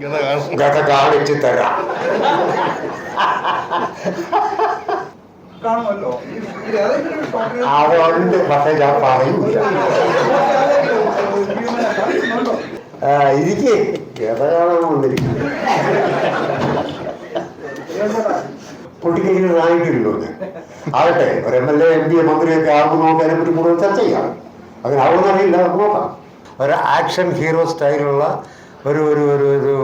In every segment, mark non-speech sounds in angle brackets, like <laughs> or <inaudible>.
ഇതൊക്കെ കാണിച്ചു തരാം. കാണുമല്ലോ. അതുണ്ട് പക്ഷെ ഞാൻ പറയൂല കാണിക്കുന്നുണ്ടോ ആ, ഇരിക്കേ. കഥ കാണാൻ വന്നിരിക്കും നായിട്ടില്ലോ ആകട്ടെ ഒരു M L A M P മന്ത്രിയൊക്കെ ആകുമ്പോൾ അതിനെ അതിനെപ്പറ്റി കൂടുതൽ ചർച്ച ചെയ്യാം. അങ്ങനെ ആവുന്നറിയില്ല നമുക്ക് നോക്കാം. ഒരു ആക്ഷൻ ഹീറോ സ്റ്റൈലുള്ള ഒരു ഒരു ഒരു ഒരു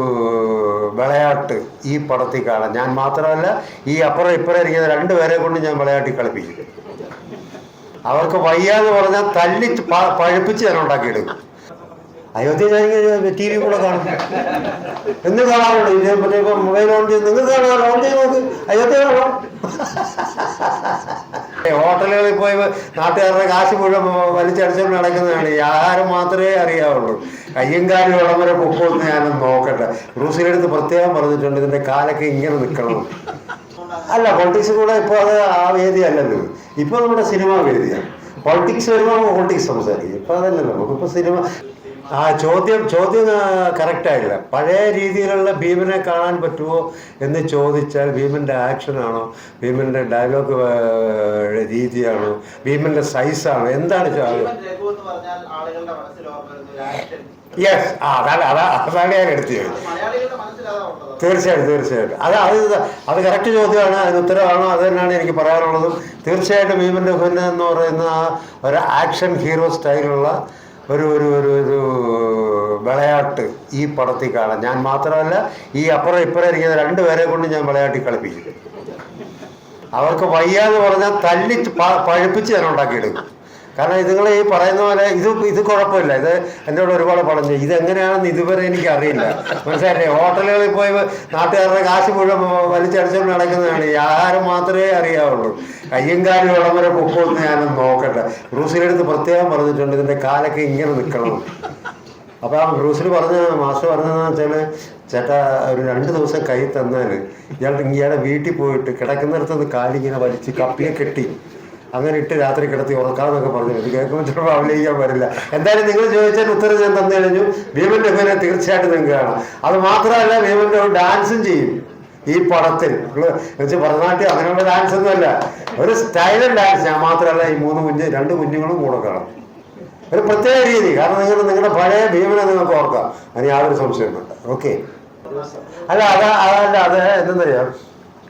വിളയാട്ട് ഈ പടത്തിൽ കാണാം ഞാൻ മാത്രമല്ല ഈ അപ്പുറം ഇപ്പുറം ഇരിക്കുന്ന രണ്ടുപേരെ കൊണ്ട് ഞാൻ വിളയാട്ടി കളിപ്പിക്കും. അവർക്ക് വയ്യാന്ന് പറഞ്ഞാൽ തല്ലി പഴുപ്പിച്ച് ഞാൻ ഉണ്ടാക്കിയെടുക്കും. അയോധ്യ ഞാൻ ടി വി കൂടെ കാണും. എന്ന് കാണാറുണ്ട്. ഇത് മറ്റേ മൊബൈൽ ഓൺ ചെയ്ത് നിങ്ങൾ കാണാറ് ഓൺ ചെയ്ത് നോക്ക്. അയോധ്യ കാണാം. ഹോട്ടലുകളിൽ പോയി നാട്ടുകാരുടെ കാശ് മുഴുവൻ വലിച്ചടിച്ചോണ്ട് നടക്കുന്നതാണ്. ഈ ആഹാരം മാത്രമേ അറിയാവുള്ളൂ. കയ്യും കാലും ഇടം വരെ പൊക്കോന്ന് ഞാനൊന്ന് നോക്കട്ടെ. ബ്രൂസിലെടുത്ത് പ്രത്യേകം പറഞ്ഞിട്ടുണ്ട്. ഇതിന്റെ കാലൊക്കെ ഇങ്ങനെ നിൽക്കണം. അല്ല പൊളിറ്റിക്സ് കൂടെ ഇപ്പോൾ അത് ആ വേദി അല്ലല്ലോ. ഇപ്പോൾ നമ്മുടെ സിനിമ വേദിയാണ്. പൊളിറ്റിക്സ് വരുമ്പോൾ പൊളിറ്റിക്സ് സംസാരിക്കും. ഇപ്പം അതല്ലല്ലോ. നമുക്കിപ്പോൾ സിനിമ ആ ചോദ്യം ചോദ്യം കറക്റ്റ് ആയില്ല. പഴയ രീതിയിലുള്ള ഭീമനെ കാണാൻ പറ്റുമോ എന്ന് ചോദിച്ചാൽ ഭീമന്റെ ആക്ഷനാണോ ഭീമന്റെ ഡയലോഗ് രീതിയാണോ? ഭീമന്റെ സൈസാണോ എന്താണ് യെസ് ആ അതാണ് അതാ അതാണ് ഞാൻ എടുത്തത് തീർച്ചയായിട്ടും തീർച്ചയായിട്ടും. അത് അത് അത് കറക്റ്റ് ചോദ്യമാണ് അതിന് ഉത്തരവാണോ അത് തന്നെയാണ് എനിക്ക് പറയാനുള്ളതും. തീർച്ചയായിട്ടും ഭീമന്റെ ഹുന്ന എന്ന് പറയുന്ന ഒരു ആക്ഷൻ ഹീറോ സ്റ്റൈലുള്ള ഒരു ഒരു ഒരു ഒരു വിളയാട്ട് ഈ പടത്തിൽ കാണാം ഞാൻ മാത്രമല്ല ഈ അപ്പുറം ഇപ്പുറം ഇരിക്കുന്ന രണ്ടുപേരെ കൊണ്ട് ഞാൻ വിളയാട്ടി കളിപ്പിക്കും. അവർക്ക് വയ്യാന്ന് പറഞ്ഞാൽ തല്ലി പഴുപ്പിച്ച് ഞാൻ ഉണ്ടാക്കിയെടുക്കും. കാരണം ഇതുങ്ങൾ ഈ പറയുന്ന പോലെ ഇത് ഇത് കുഴപ്പമില്ല. ഇത് എന്നോട് ഒരുപാട് പറഞ്ഞു. ഇതെങ്ങനെയാണെന്ന് ഇതുവരെ എനിക്ക് അറിയില്ല മനസ്സിലായില്ലേ? ഹോട്ടലുകളിൽ പോയി നാട്ടുകാരുടെ കാശ് മുഴുവൻ വലിച്ചടിച്ചുകൊണ്ട് നടക്കുന്നതാണ്. ഈ ആഹാരം മാത്രമേ അറിയാവുള്ളൂ. കയ്യും കാലും ഇടം വരെ പൊക്കോന്ന് ഞാനൊന്ന് നോക്കട്ടെ. ബ്രൂസിലെടുത്ത് പ്രത്യേകം പറഞ്ഞിട്ടുണ്ട്. ഇതിന്റെ കാലൊക്കെ ഇങ്ങനെ നിൽക്കണം. അപ്പോൾ ആ ബ്രൂസിൽ പറഞ്ഞ മാസ്റ്റർ പറഞ്ഞതെന്ന് വെച്ചാൽ ചേട്ടാ ഒരു രണ്ട് ദിവസം കൈ തന്നാൽ ഇയാൾ ഇയാളെ വീട്ടിൽ പോയിട്ട് കിടക്കുന്നിടത്തുനിന്ന് കാലിങ്ങനെ വലിച്ച് കപ്പിയെ കെട്ടി അങ്ങനെ ഇട്ട് രാത്രി കിടത്തി ഉറക്കാന്നൊക്കെ പറഞ്ഞു. ഇത് കേൾക്കുമ്പോൾ ചിലപ്പോൾ അഭിനയിക്കാൻ പറ്റില്ല എന്തായാലും നിങ്ങൾ ചോദിച്ചാൽ ഉത്തരം ഞാൻ തന്നു കഴിഞ്ഞു. ഭീമന്റെ രഘുവിനെ തീർച്ചയായിട്ടും നിങ്ങൾക്ക് കാണാം. അത് മാത്രമല്ല ഭീമന്റെ ഒരു ഡാൻസും ചെയ്യും ഈ പടത്തിൽ. വെച്ച് ഭരതനാട്യം അങ്ങനെയുള്ള ഡാൻസ് ഒന്നുമല്ല ഒരു സ്റ്റൈലൻ ഡാൻസ് ഞാൻ മാത്രമല്ല ഈ മൂന്ന് കുഞ്ഞ് രണ്ട് കുഞ്ഞുങ്ങളും കൂടെ കാണാം. ഒരു പ്രത്യേക രീതി. കാരണം നിങ്ങൾ നിങ്ങളുടെ പഴയ ഭീമനെ നിങ്ങൾക്ക് ഓർക്കാം. അതിന് യാതൊരു വേണ്ട ഓക്കെ അല്ല അതാ അതല്ല അത് എന്തെന്നറിയാം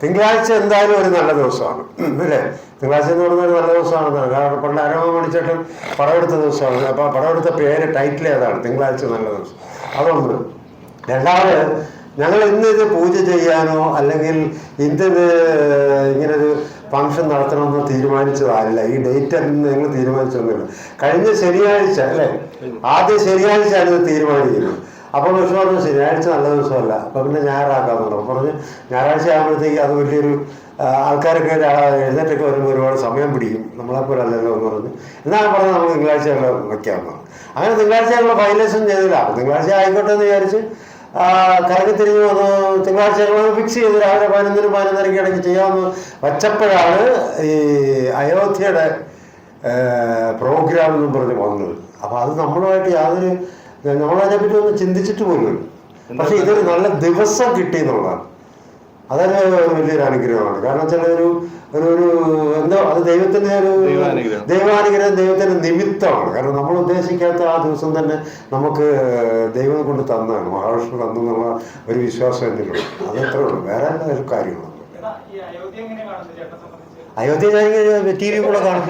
തിങ്കളാഴ്ച എന്തായാലും ഒരു നല്ല ദിവസമാണ്. അല്ലേ? തിങ്കളാഴ്ച എന്ന് പറഞ്ഞാൽ ഒരു നല്ല ദിവസമാണെന്നാണ്. കാരണം പണ്ട് അരമ മണിച്ചേട്ടൻ പടമെടുത്ത ദിവസമാണ്. അപ്പോൾ പടമെടുത്ത പേര് ടൈറ്റിൽ ഏതാണ്? തിങ്കളാഴ്ച നല്ല ദിവസം. അതൊന്ന്. രണ്ടാമത് ഞങ്ങൾ ഇന്ന് ഇത് പൂജ ചെയ്യാനോ അല്ലെങ്കിൽ ഇന്നത് ഇങ്ങനെ ഒരു ഫംഗ്ഷൻ നടത്തണമെന്ന് തീരുമാനിച്ചതല്ല ഈ ഡേറ്റ് ഞങ്ങൾ തീരുമാനിച്ചൊന്നുമില്ല. കഴിഞ്ഞ ശനിയാഴ്ച അല്ലേ? ആദ്യ ശനിയാഴ്ചയാണ് ഇത് തീരുമാനിക്കുന്നത്. അപ്പോൾ വിഷ്ണു പറഞ്ഞു ശനിയാഴ്ച നല്ല ദിവസമല്ല. അപ്പോൾ പിന്നെ ഞായറാക്കാന്ന് പറഞ്ഞു. പറഞ്ഞു ഞായറാഴ്ച ആകുമ്പോഴത്തേക്ക് അത് വലിയൊരു ആൾക്കാരൊക്കെ എഴുന്നേറ്റൊക്കെ വരുമ്പോൾ ഒരുപാട് സമയം പിടിക്കും. നമ്മളെപ്പോലെ അല്ലല്ലോ എന്ന് പറഞ്ഞു. എന്നാൽ പറഞ്ഞ് നമ്മൾ തിങ്കളാഴ്ച ഞങ്ങൾ വെക്കാമെന്ന് അങ്ങനെ തിങ്കളാഴ്ച ഞങ്ങൾ ഫൈനലൈസും ചെയ്തില്ല. അപ്പൊ തിങ്കളാഴ്ച ആയിക്കോട്ടെ എന്ന് വിചാരിച്ച് കറങ്ങി തിരിഞ്ഞു വന്ന്. തിങ്കളാഴ്ച ഞങ്ങൾ ഫിക്സ് ചെയ്ത്. രാവിലെ പതിനൊന്നിന് പതിനൊന്നരയ്ക്ക് ഇടയ്ക്ക് ചെയ്യാമെന്ന് വച്ചപ്പോഴാണ് ഈ അയോധ്യയുടെ പ്രോഗ്രാം എന്നും പറഞ്ഞ് വന്നത്. അപ്പോൾ അത് നമ്മളുമായിട്ട് യാതൊരു നമ്മളതിനെപ്പറ്റി ഒന്ന് ചിന്തിച്ചിട്ട് പോലും. പക്ഷെ ഇതൊരു നല്ല ദിവസം കിട്ടി എന്നുള്ളതാണ്. അതൊരു വലിയൊരു അനുഗ്രഹമാണ്. കാരണം വെച്ചാൽ ഒരു ഒരു ഒരു എന്തോ അത് ദൈവത്തിന്റെ ഒരു ദൈവാനുഗ്രഹം. ദൈവാനുഗ്രഹം ദൈവത്തിന്റെ നിമിത്തമാണ്. കാരണം നമ്മൾ ഉദ്ദേശിക്കാത്ത ആ ദിവസം തന്നെ നമുക്ക് ദൈവം കൊണ്ട് തന്നാണ് മഹാവിഷ്ണു തന്നു എന്നുള്ള ഒരു വിശ്വാസം എന്നിലുണ്ട്. അതത്രേ ഉള്ളൂ വേറെ ഒരു കാര്യങ്ങളൊന്നും ഈ അയോധ്യ ഞാൻ ടി വി കൂടെ കാണും.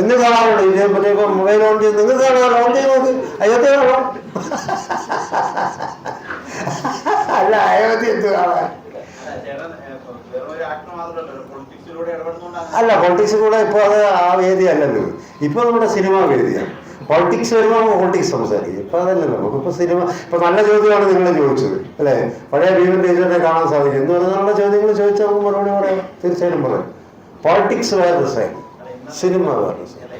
എന്ന് കാണാറുണ്ട്. ഇത് മറ്റേ ഇപ്പം മൊബൈൽ ഓൺ ചെയ്ത് നിങ്ങൾ കാണാറോ ഓൺ ചെയ്ത് നോക്ക്. അയോധ്യ കാണാം. അല്ല അയോധ്യ എന്ത് കാണാൻ? അല്ല പൊളിറ്റിക്സ് കൂടെ ഇപ്പോൾ അത് ആ വേദി അല്ലല്ലോ ഇപ്പോൾ നമ്മുടെ സിനിമ വേദിയാണ്. പൊളിറ്റിക്സ് വരുമ്പോൾ പൊളിറ്റിക്സ് സംസാരിക്കും. ഇപ്പം അതല്ലല്ലോ നമുക്കിപ്പോൾ സിനിമ ഇപ്പം നല്ല ചോദ്യമാണ് നിങ്ങൾ ചോദിച്ചത് അല്ലേ? പഴയ ഭീമൻ ടീച്ചറിനെ കാണാൻ സാധിക്കും. എന്ന് പറഞ്ഞാൽ നല്ല ചോദ്യങ്ങൾ ചോദിച്ചാൽ നമുക്ക് മറുപടി പറയാം. തീർച്ചയായും പറയാം. പൊളിറ്റിക്സ് വേറെ സൈഡ് സിനിമ വേറെ സൈഡ്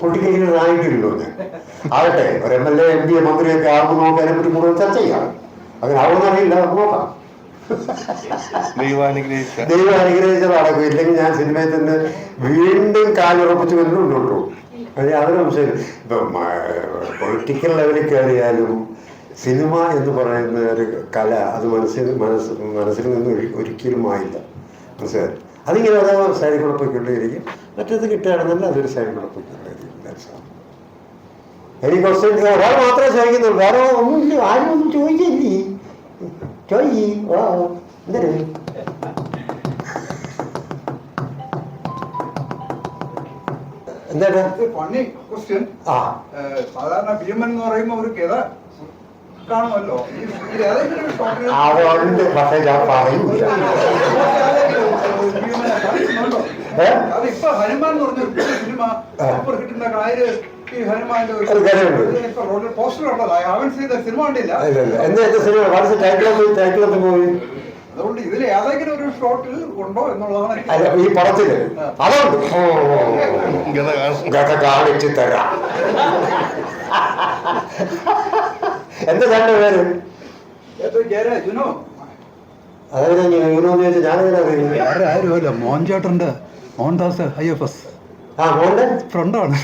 പൊളിറ്റിക്കൽ ലീഡർ ആയിട്ടില്ലല്ലോ ആകട്ടെ ഒരു M L A M P മന്ത്രിയൊക്കെ ആകുമ്പോൾ നമുക്ക് അതിനെപ്പറ്റി കൂടുതൽ ചർച്ച ചെയ്യാം. അങ്ങനെ ആവുമെന്നറിയില്ല നമുക്ക് നോക്കാം. <laughs> ദൈവാനുഗ്രഹിച്ച. ദൈവം അനുഗ്രഹിച്ച നടക്കും ഇല്ലെങ്കിൽ ഞാൻ സിനിമയിൽ തന്നെ വീണ്ടും കാലുറപ്പിച്ച് വരുന്നുണ്ട് കേട്ടോ അത് യാതൊരു സംശയം ഇപ്പം പൊളിറ്റിക്കൽ ലെവലിൽ കയറിയാലും സിനിമ എന്ന് പറയുന്ന ഒരു കല അത് മനസ്സിൽ മനസ്സ് മനസ്സിൽ നിന്ന് ഒരി- ഒരിക്കലും ആയില്ല മനസ്സിലായി? അതിങ്ങനെ അത് സൈഡിൽ കൂടെ പോയിക്കൊണ്ടേയിരിക്കും. മറ്റേത് കിട്ടുകയാണെന്നല്ല അതൊരു സൈഡിൽ കൂടെ പോയിക്കൊണ്ടേയിരിക്കും. എനിക്ക് ഒരാൾ മാത്രമേ ചോദിക്കുന്നുള്ളൂ. വേറെ ഒന്നും ആരും ഒന്നും ചോദിക്കില്ലേ ചോദിക്കി വാ എന്തേ എന്താ ഫണ്ണി ക്വസ്റ്റ്യൻ ആ. സാധാരണ ഭീമൻ എന്ന് പറയുമ്പോ ഒരു കഥ കാണുമല്ലോ. അതുണ്ട് പക്ഷെ ഞാൻ പറയൂല ഭീമനെ ഏ? അത് ഹനുമാൻ എന്ന് പറഞ്ഞ ഒരു സിനിമ. സൂപ്പർ ഈ ഹനുമാന്റെ. പോസ്റ്റർ ഉണ്ടല്ലോ. സിനിമ കണ്ടില്ല. അതുകൊണ്ട് ഇതിൽ ഏതെങ്കിലും ഒരു ഷോട്ടിൽ ഉണ്ടോ എന്നുള്ളതാണ് ഈ പടത്തിൽ അതുണ്ട്. കാണിച്ചു തരാം. എന്താ തന്റെ പേര്? ജുനോ അതായത് യൂനോന്ന് ചോദിച്ചാൽ ഞാനെങ്ങനെ അറിയും വേറെ ആരുമല്ല. മോഹൻചാട്ടുണ്ട് മോഹൻദാസ് ഐ എഫ് എസ് ഫ്രണ്ടാണ്. ഫ്രണ്ടാണ്.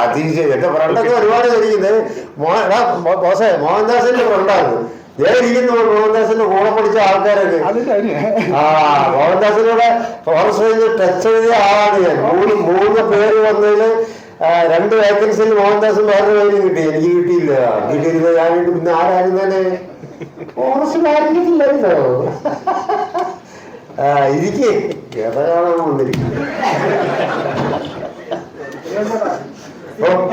അതിശയം എന്റെ ഫ്രണ്ടൊക്കെ ഒരുപാട് ഇരിക്കുന്നത് ബോസേ മോഹൻദാസിന്റെ ഫ്രണ്ടാണ്. ഞാൻ ഇരിക്കുന്നു മോഹൻദാസിന്റെ കൂടെ പഠിച്ച ആൾക്കാരൊക്കെ. ആ മോഹൻദാസിനോട് ഫോറസ്റ്റ് റേഞ്ച് ടച്ച് എഴുതിയ ആളാണ് ഞാൻ. മൂന്ന് മൂന്ന് പേര് വന്നതിൽ രണ്ട് വേക്കൻസിയിൽ മോഹൻദാസ് വേറെ പേര് കിട്ടി. എനിക്ക് കിട്ടിയില്ല. കിട്ടിയില്ല. ഞാൻ പിന്നെ ആരായിരുന്നു തന്നെ? ഫോറസ്റ്റ് ആരും കിട്ടില്ലായിരുന്നോ ആ ഇരിക്കേ. കഥ കാണാൻ വന്നിരിക്കും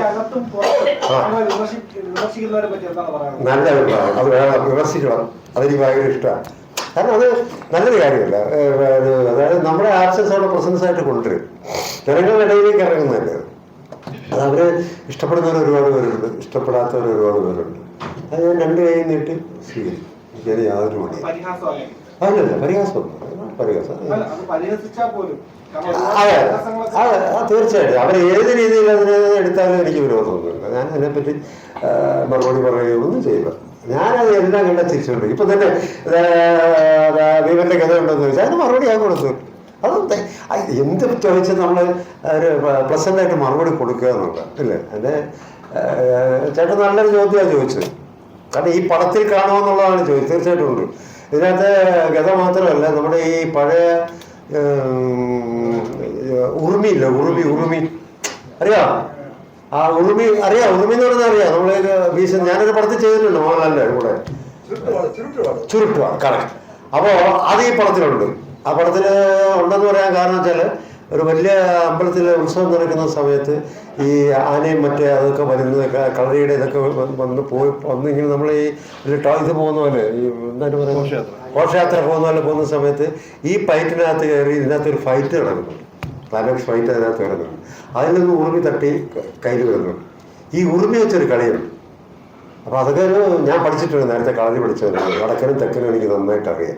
അകത്തും പുറത്തും നമ്മളെ വിമർശി- വിമർശിക്കുന്നവരെ പറ്റി എന്താണ് പറയാനുള്ളത്? നല്ല അഭിപ്രായം അത് വേണം വിമർശിക്കണം. അതെനിക്ക് ഭയങ്കര ഇഷ്ടമാണ് കാരണം അത് നല്ലൊരു കാര്യമല്ല. അതായത് നമ്മുടെ ആക്സസ് അവിടെ പ്രസൻസ് ആയിട്ട് കൊണ്ടുവരും. ജനങ്ങളുടെ ഇടയിലേക്ക് ഇറങ്ങുന്നതല്ലേ അത്. അത് അവർ ഇഷ്ടപ്പെടുന്നവർ ഒരുപാട് പേരുണ്ട്. ഇഷ്ടപ്പെടാത്തവർ ഒരുപാട് പേരുണ്ട്. അത് ഞാൻ രണ്ട് കൈ നീട്ടി സ്വീകരിക്കും. എനിക്കത് യാതൊരു അല്ലല്ല പരിഹാസമൊന്നും പരിഹാസം. അല്ല, അത് അതെ ആ, തീർച്ചയായിട്ടും. അവർ ഏത് രീതിയിൽ അതിനെ എടുത്താലും എനിക്ക് വിരോധമൊന്നുമില്ല ഞാൻ അതിനെപ്പറ്റി ആ, മറുപടി പറയുകയൊന്നും ചെയ്യില്ല. ഞാനത് എല്ലാം കണ്ട തിരിച്ചുകൊണ്ട് ഇപ്പൊ തന്നെ ദൈവന്റെ കഥ ഉണ്ടെന്ന് ചോദിച്ചാൽ അതിന് മറുപടി ഞാൻ കൊടുത്തു. അത് തെ- ആ, എന്ത് ചോദിച്ചാൽ നമ്മൾ ഒരു പ്രസന്റായിട്ട് മറുപടി കൊടുക്കുക എന്നുള്ളത്? ഇല്ലേ എന്റെ ചേട്ടൻ നല്ലൊരു ചോദ്യമാണ് ചോദിച്ചത്. കാരണം ഈ പടത്തിൽ കാണുമെന്നുള്ളതാണ് ചോദിച്ചത് തീർച്ചയായിട്ടും ഉണ്ട്. ഇതിനകത്ത് ഗത മാത്രമല്ല നമ്മുടെ ഈ പഴയ ഉറുമി ഉറുമിയില്ല ഉറുമി ഉറുമി. അറിയാം? ആ ഉറുമി അറിയാം. ഉറുമി എന്ന് പറഞ്ഞാൽ അറിയാം. നമ്മളെ ഭീഷണി ഞാനൊരു പടത്തിൽ ചെയ്തിട്ടുണ്ട് മോഹൻലാലിന്റെ കൂടെ. ചുരുട്ടുവാണ് കറക്റ്റ്. അപ്പോൾ അത് ഈ പടത്തിലുണ്ട്. ആ പടത്തിൽ ഉണ്ടെന്ന് പറയാൻ കാരണം വെച്ചാൽ ഒരു വലിയ അമ്പലത്തിൽ ഉത്സവം നടക്കുന്ന സമയത്ത് ഈ ആനയും മറ്റേ അതൊക്കെ വരുന്നതൊക്കെ കളരിയുടെ ഇതൊക്കെ വന്ന് പോയി വന്ന് ഇങ്ങനെ നമ്മൾ ഈ ഒരു ടോയ്സ് ഇത് പോകുന്ന പോലെ ഈ എന്താണ് പറയുക ഘോഷയാത്ര. ഘോഷയാത്ര പോകുന്ന പോലെ പോകുന്ന സമയത്ത് ഈ പൈറ്റിനകത്ത് കയറി ഇതിനകത്ത് ഒരു ഫൈറ്റ് നടക്കുന്നുണ്ട് ക്ലൈമാക്സ് ഫൈറ്റ് അതിനകത്ത് നടക്കുന്നുണ്ട് അതിൽ നിന്ന് ഉറുമി തട്ടി കയ്യിൽ വരുന്നുണ്ട് ഈ ഉറുമി വെച്ചൊരു കളിയുണ്ട്. അപ്പോൾ അതൊക്കെ ഒരു ഞാൻ പഠിച്ചിട്ടുണ്ട് നേരത്തെ കളരി പഠിച്ചവരാണ് വടക്കനും തെക്കനും എനിക്ക് നന്നായിട്ട് അറിയാം.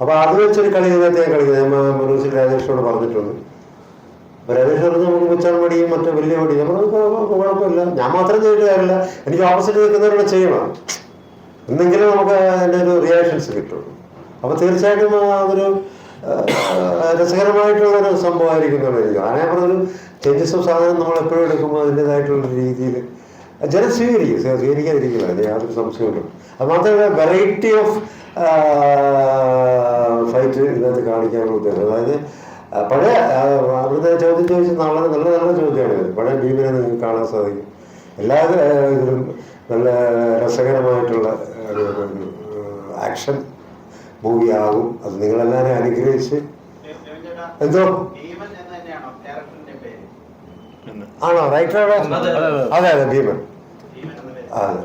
അപ്പോൾ അത് വെച്ചൊരു കളി ഇതിനകത്ത് കളി കളിക്കുന്നത് ഞാൻ മുനൂസിൽ രാജേഷിനോട് പറഞ്ഞിട്ടുണ്ട്. അപ്പോൾ രാജേഷ് പറഞ്ഞു നമുക്ക് മുച്ചാൻ മടിയും മറ്റേ വലിയ മടിയും. നമ്മൾ കുഴപ്പമില്ല. ഞാൻ മാത്രം ചെയ്തിട്ട് കാര്യമില്ല. എനിക്ക് ഓപ്പോസിറ്റ് നിൽക്കുന്നവരോട് ചെയ്യണം. എന്നെങ്കിലും നമുക്ക് അതിന്റെ ഒരു റിയാക്ഷൻസ് കിട്ടുള്ളൂ അപ്പോൾ തീർച്ചയായിട്ടും അതൊരു രസകരമായിട്ടുള്ളൊരു സംഭവമായിരിക്കുന്നതാണ് എനിക്ക് അങ്ങനെ പറഞ്ഞൊരു ചേഞ്ചസ് ഓഫ് സാധനം നമ്മൾ എപ്പോഴും എടുക്കുമ്പോൾ അതിന്റെതായിട്ടുള്ള രീതിയിൽ ജനം സ്വീകരിക്കും. സ്വീ- സ്വീകരിക്കാതിരിക്കില്ല. യാതൊരു സംശയമില്ല അത് മാത്രമല്ല വെറൈറ്റി ഓഫ് ഫൈറ്റ് ഇതിനകത്ത് കാണിക്കാനുള്ള ഉദ്ദേശം അതായത് പഴയ അവിടുത്തെ ചോദ്യം ചോദിച്ച നല്ല നല്ല നല്ല ചോദ്യമാണ് പഴയ ഭീമനെ നിങ്ങൾക്ക് കാണാൻ സാധിക്കും. എല്ലാ ഇതിലും നല്ല രസകരമായിട്ടുള്ള ആക്ഷൻ മൂവി ആകും. അത് നിങ്ങളെല്ലാവരും അനുഗ്രഹിച്ച്. എന്തോ? ആണോ? റൈറ്റർ അതെ, അതെ. ഭീമൻ. അതെ.